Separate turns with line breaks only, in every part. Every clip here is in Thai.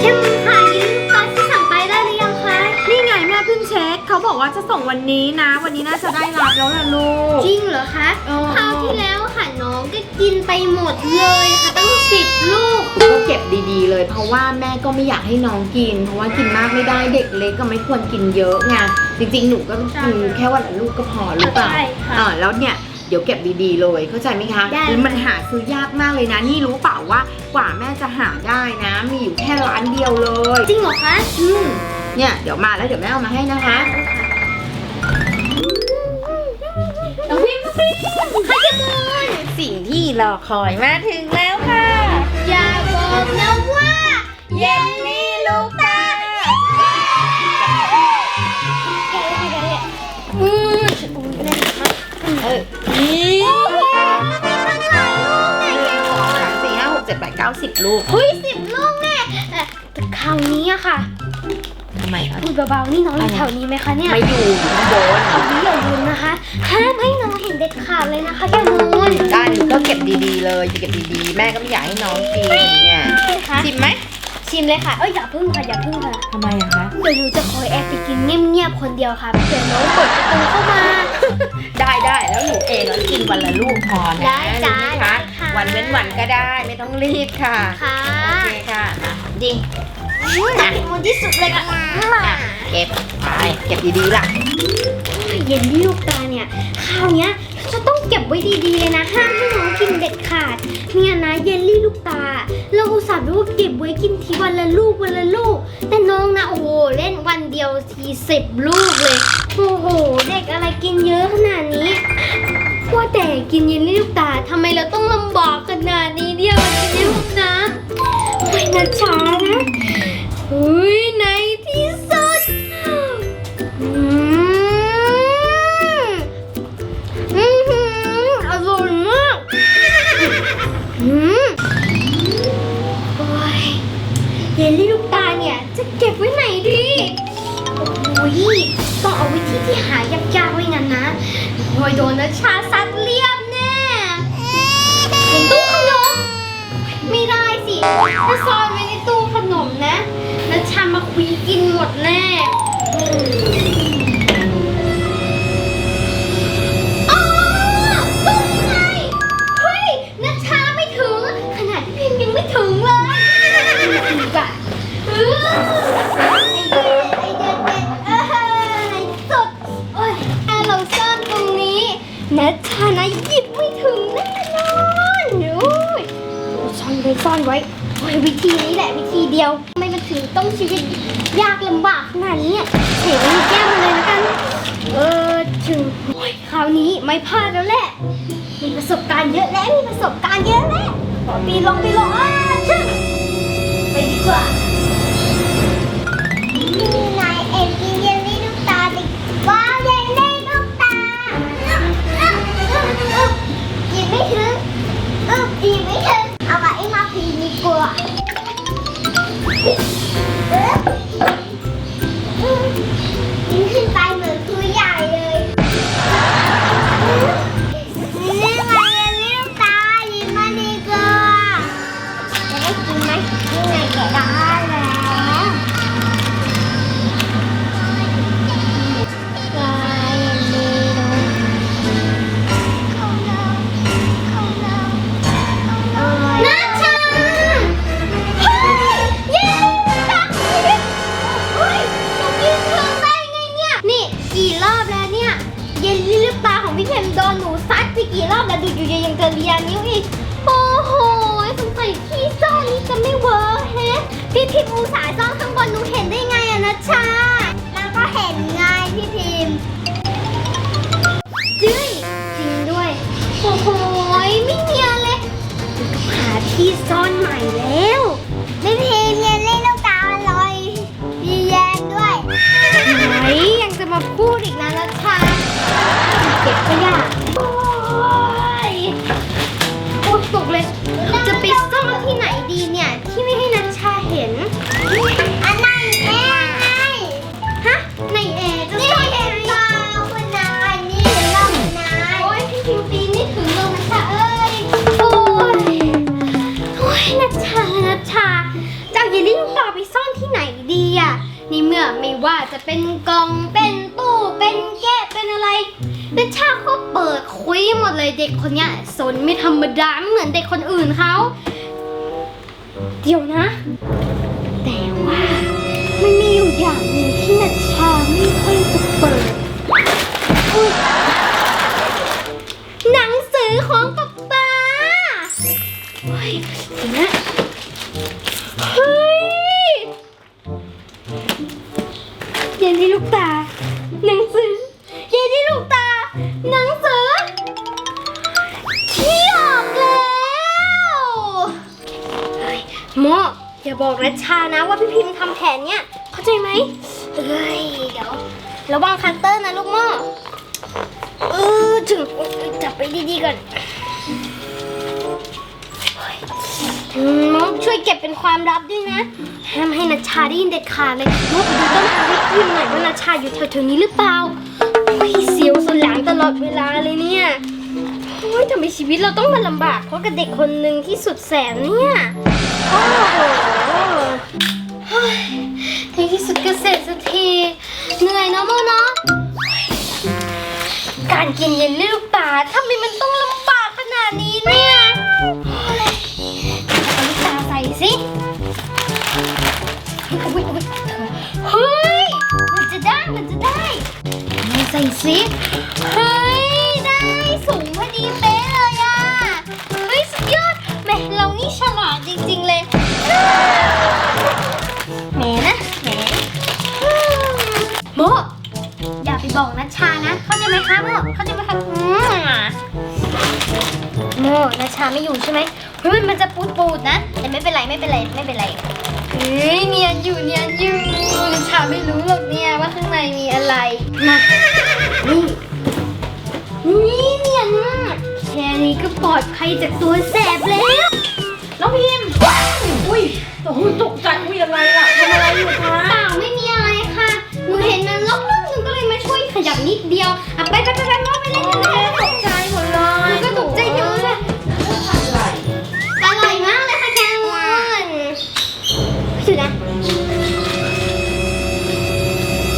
เข้มค่ะยินตอนที่สั่งไปได้หรือยังคะ
นี่ไงแม่เพิ่งเช็ค เขาบอกว่าจะส่งวันนี้นะ วันนี้น่าจะได้รับแล้วล่ะลูก
จริงเหรอคะ
เออ
คราวที่แล้วค่ะน้องก็กินไปหมดเลยค่ะตั้งสิบลูก
ก็เก็บดีๆเลย เพราะว่าแม่ก็ไม่อยากให้น้องกิน เพราะว่ากินมากไม่ได้เด็กเล็กก็ไม่ควรกินเยอะไงจริงๆหนูก็ต้องกิน
ใช่
แค่วันละลูกก็พอหรือเปล่า
ใช่ค่ะ
อ่าแล้วเนี่ย เดี๋ยวเก็บดีๆเลยเข้าใจไหมคะ
ได้
แล้วมันหาซื้อยากมากเลยนะ นี่รู้เปล่าว่ากว่าแม่จะหาได้นะ มีอยู่แค่ร้านเดียวเลย
จริงเหรอคะ
อืมเนี่ยเดี๋ยวมาแล้วเดี๋ยวแม่เอามาให้นะคะ
น้องพิมพ์พิมพ์ให้กันเลย
สิ่งที่รอคอยมาถึงแล้วค่ะ
อย่าบอกนะว่า
เยลลี่ลูกา
หก
เจ็ดแปดเก้าสิบลูก
เฮ้ยสิบลูกแน่แต่แต่คราวนี้อะค่ะ
ทำไมคะ
พูดเบาๆนี่น้องอยู่แถวนี้ไหมคะเนี่ย
ไม่อยู่อยู่ข้างบน
คราวนี้อย่าลืมนะคะห้ามให้น้องเห็นเด็ดขาดเลยนะคะแกมูน
ได้หนูก็เก็บดีๆเลยจะเก็บดีๆ แม่ก็ไม่อยากให้น้องกินเนี่ย
คะ
ชิมไหม
ชิมเลยค่ะ เอ้ยอย่าพึ่งค่ะอย่าพึ่งค่ะ
ทำไมอะคะ
เดี๋ยวหนูจะคอยแอบไปกินเงียบๆคนเดียวค่ะเดี๋ยวน้องเปิดประตูเข้ามา
ได้ได้แล้วหนูเองก็กินวันละลูกพอนะ
ได้จ้า
รู้ไหม
ได้
คะ
ค่ะ
วันเว้นวันก็ได้ไม่ต้องรีบค่ะ
ค่ะ
โอเคค่ะอะดี
อืมน่ากินมันที่สุดเลยค่ะมา
อะเก็บไปเก็บดีๆล่ะ
เย็นที่ลูกตาเนี่ยคราวเนี้ยจะต้องเก็บไว้ดีๆเลยนะห้ามให้น้องกินเด็ดขาดเนี่ยนะเยลลี่ลูกตา เราอุตส่าห์รู้ว่าเก็บไว้กินทีวันละลูกวันละลูก แต่น้องนะโอ้โหเล่นวันเดียวทีสิบลูกเลย โอ้โห เด็กอะไรกินเยอะขนาดนี้ ว่าแต่กินเยลลี่ลูกตาทำไมเราต้องลำบากขนาดนี้เดียวกินเยลลี่นะไม่นะช้านะเฮ้ยในที่สุดอืมอือหือร่อยมากอืมโอ้ยเยลลี่ลูกตาเนี่ยจะเก็บไว้ไหนดีโอ้ยต้องเอาไว้ที่ที่หายากๆไว้งั้นนะโอ้ยโดนนะชาซั ถ้าซอนไว้ในตู้ขนมนะนัชชามาคุยกินหมดแน่ คราวนี้ไม่พลาดแล้วแหละ มีประสบการณ์เยอะแล้ว มีประสบการณ์เยอะแล้วขอปีนลงไปลงอะชึ่งไปดีกว่า
นี่ไงเอ็มกินเยลลี่ลูกตาดิว้าวเยลลี่ลูกตาหยิบไม่ถึง พี่
พิมพ์อุตส่าห์ซ่อนข้างบนหนูเห็นได้ไงอะนัชา
แล้วก็เห็นไงพี่พิมพ์
จึ้ยจริงด้วย โอ้โหไม่เนียนเลยหาที่ซ่อนใหม่แล้ว
พี่พิมพ์เยลลี่ลูกตาอร่อยมีแยมด้วย
ไหนยังจะมาพูดอีกนะ ไม่ว่าจะเป็นกล่องเป็นตู้เป็นแก้เป็นอะไรนัชชาก็เปิดคุยหมดเลยเด็กคนเนี้ยสนไม่ธรรมดาไม่เหมือนเด็กคนอื่นเขาเดี๋ยวนะ แต่ว่ามันมีอยู่อย่างหนึ่งที่นัชชาไม่ค่อยจะเปิดหนังสือของป๊าป๊าเฮ้ยเดี๋ยวนะ นะชานะว่าพี่พิมพ์ทำแผนเนี่ยเข้าใจไหมเฮ้ยเดี๋ยวระวังคัตเตอร์นะลูกโมเออถึงอุ๊ยจับไปดีๆก่อนอืมมกช่วยเก็บเป็นความลับด้วยนะห้ามให้นัชชาได้ยินเด็ดขาดเลยมกดูต้นทางให้พิมพ์หน่อยว่านัชชาอยู่แถวๆนี้หรือเปล่าโอ้ยเสียวสันหลังตลอดเวลาเลยเนี่ยโอ้ยทำไมชีวิตเราต้องมาลำบากเพราะกับเด็กคนหนึ่งที่สุดแสนเนี่ย โอ้โหเฮ้ยในที่สุดก็เสร็จสักที เหนื่อยเนาะโมเนาะ การกินเย็นลูกตาทำไมมันต้องลำบากขนาดนี้เนี่ยเอาลูกตาใส่สิอุ๊ยอุ๊ยเฮ้ย มันจะได้ มันจะได้ ใส่สิ ใจไหมคะโมเข้าใจไหมคะอืมโมนาชาไม่อยู่ใช่ไหมเฮ้ยมันจะปูดปูดๆนะ แต่ไม่เป็นไรไม่เป็นไรไม่เป็นไรเฮ้ยเนียนอยู่เนียนอยู่นาชาไม่รู้หรอกเนี่ยว่าข้างในมีอะไรมานี่นี่เนียนมากแค่นี้ก็ปลอดภัยจากตัวแสบแล้ว
น้องพิมพ์อุ้ยโอ้โหตกใจอุ้ยอะไรล่ะทำอะไรอยู่คะ
เปล่าไม่มีอะไรค่ะหนูเห็นมันล็อก ขยับนิดเดียวอะไปไปไปไปไปเล่นกันเลย
ตกใจหมดเล
หนู
ย
ก็ตกใจเยอะเลยอร่อยมากเลยค่ะแคมอนสุดนะ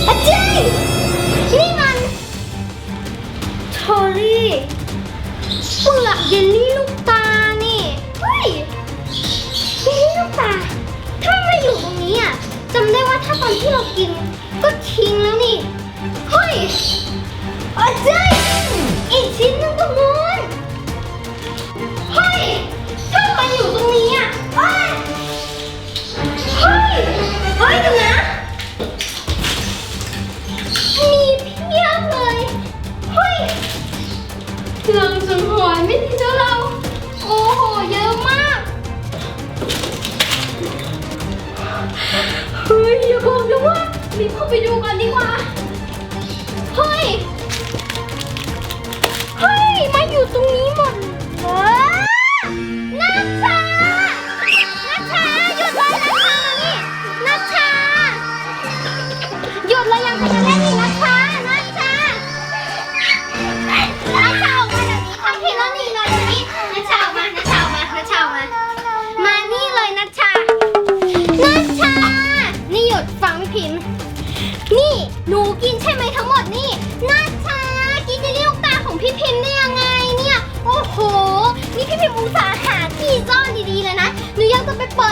อาจารย์นี่มันโทรี่เปลือกเยลลี่ลูกตานี่เฮ้ยเยลลี่ลูกตาถ้ามาอยู่ตรงนี้อะจำได้ว่าถ้าตอนที่เรากินก็ทิ้งแล้วนี่ เฮ้ยอาจารย์อีกชิ้นหนึงตรงนู้นเฮ้ยถ้ามันอยู่ตรงนี้อะเฮ้ยเฮ้ยเฮ้ยดูนะมีเพียบเลยเฮ้ยเรื่องสังหรณ์ไม่ดีแล้วเรา โอ้โหเยอะมาก เฮ้ยอย่าบอกนะว่ารีบเข้าไปดูกันดีกว่า เฮ้ย เฮ้ย มาอยู่ตรงนี้หมดเลยนัชชา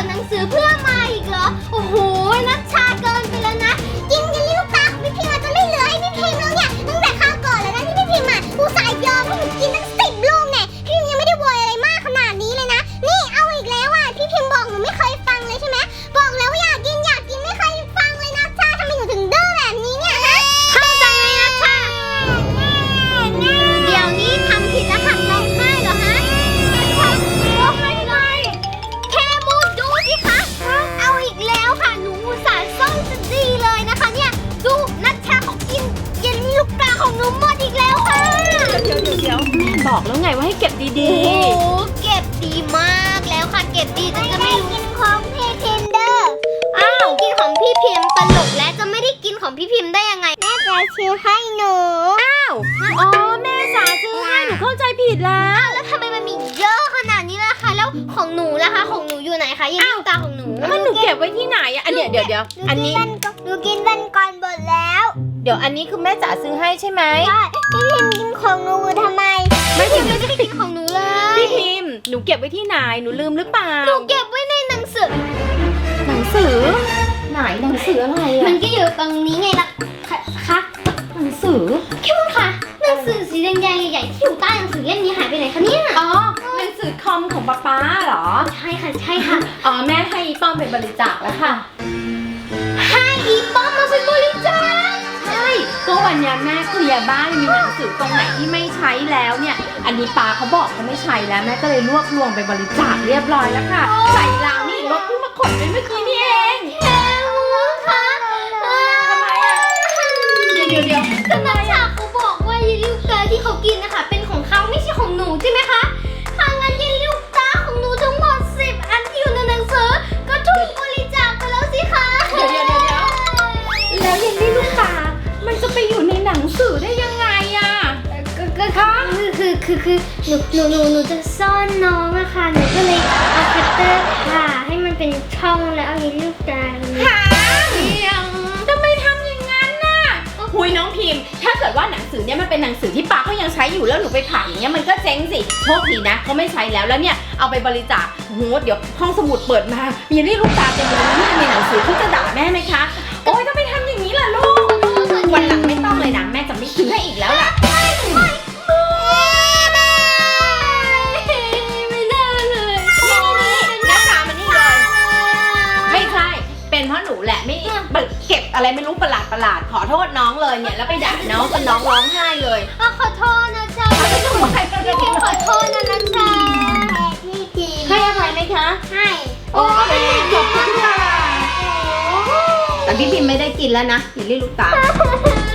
ดหนังสือเพื่อมาอีกเหรอ โอ้โหนัชชาเกินไปแล้วนะกิน ก็บดีจนจะ
ไม่
รู้กินของพี่พิมพ์เด้ออ้าวกินของพี่พิมพ์ตลกและจะไม่ได้กินของพี่พิมพ์ได้ยังไง แม่จะซื้อให้หนู
ๆอ้าว อ๋อแม่สาซื้อให้หนูเข้าใจผิดแล้ว
แล้วทำไมมันมีเยอะขนาดนี้ล่ะคะแล้วของหนูล่ะคะของหนูอยู่ไหนคะยังลูกตาของหนู
ก็หนูเก็บไว้ที่ไหนอะอันเดี๋ยวเดี๋ยวเดี๋ยวอันนี้
หนูกินเป็นก่อนหมดแล้ว
เดี๋ยวอันนี้คือแม่จ๋าซื้อให้ใช่ไหม
ใช่พี่พิมพ์กินของหนูทำไม
ไม่
พิ
พิ
ม
ม
พ์ไม่ได้กินของหนูเลย
พี่พิมพ์ หนูเก็บไว้ที่ไหน หนูลืมหรือเปล่า
หนูเก็บไว้ในหนังสือ
หนังสือ ไหนหนังสืออะไร
มั
อะ
นก็อยู่ตรงนี้ไงล่ะคะคะ
หนังสือ
คิดค่ะหนังสือสีแดงๆใหญ่ๆที่อยู่ใต้หนังสือเล่มนี้หายไปไหนคะเนี่ย
อ๋อหนังสือคอมของป๊าป๊าเหรอ
ใช่ค่ะใช่ค่ะ
อ๋อแม่ให้อีป้อมไปบริจาคแล้วค่ะ ช่ก็วันนี้แม่เคลียร์บ้านมีหนังสือตรงไหนที่ไม่ใช้แล้วเนี่ย อันนี้ปาเขาบอกเขาไม่ใช้แล้วแม่ก็เลยรวบรวมไปบริจาคเรียบร้อยแล้วค่ะใส่ราวนี่รถเพิ่งมาขนไปเมื่อกี้นี่เอง
แม่รู้ค่ะ
ทำไมอะเดี๋ยวเดี๋ยวเดี๋ยว
เป็นช่องแล้ว
เอา
เยลลี่ลูกตา
หาเพียงทำไมทำอย่างนั้นน่ะหุยน้องพิมพ์ ถ้าเกิดว่าหนังสือเนี่ยมันเป็นหนังสือที่ป้าเขายังใช้อยู่แล้วหนูไปผ่าอย่างเงี้ยมันก็เจ๊งสิโชคดีนะเขาไม่ใช้แล้วแล้วเนี่ยเอาไปบริจาคโหเดี๋ยวห้องสมุดเปิดมา มีเรียกลูกตาเต็มเลยนี่มีหนังสือที่จะด่าแม่ไหมคะ โอ๊ยทำไมทำอย่างนี้ล่ะลูกวันหลังไม่ต้องเลยนะแม่จะไม่ซื้อให้อีกแล้วล่ะ เลยเนี่ยแล้วไปด่าน้องจนน้องร้องไห้เลย
อะขอโทษนะจ๊ะพี่พิมขอโทษนะนะจ๊ะ
พี่พิมพ์
ให้อภัยไหมคะ
ให้
โอเคขอบคุณค่ะแต่พี่พิมพ์ไม่ได้กินแล้วนะอย่าเรียกลูกตา
พ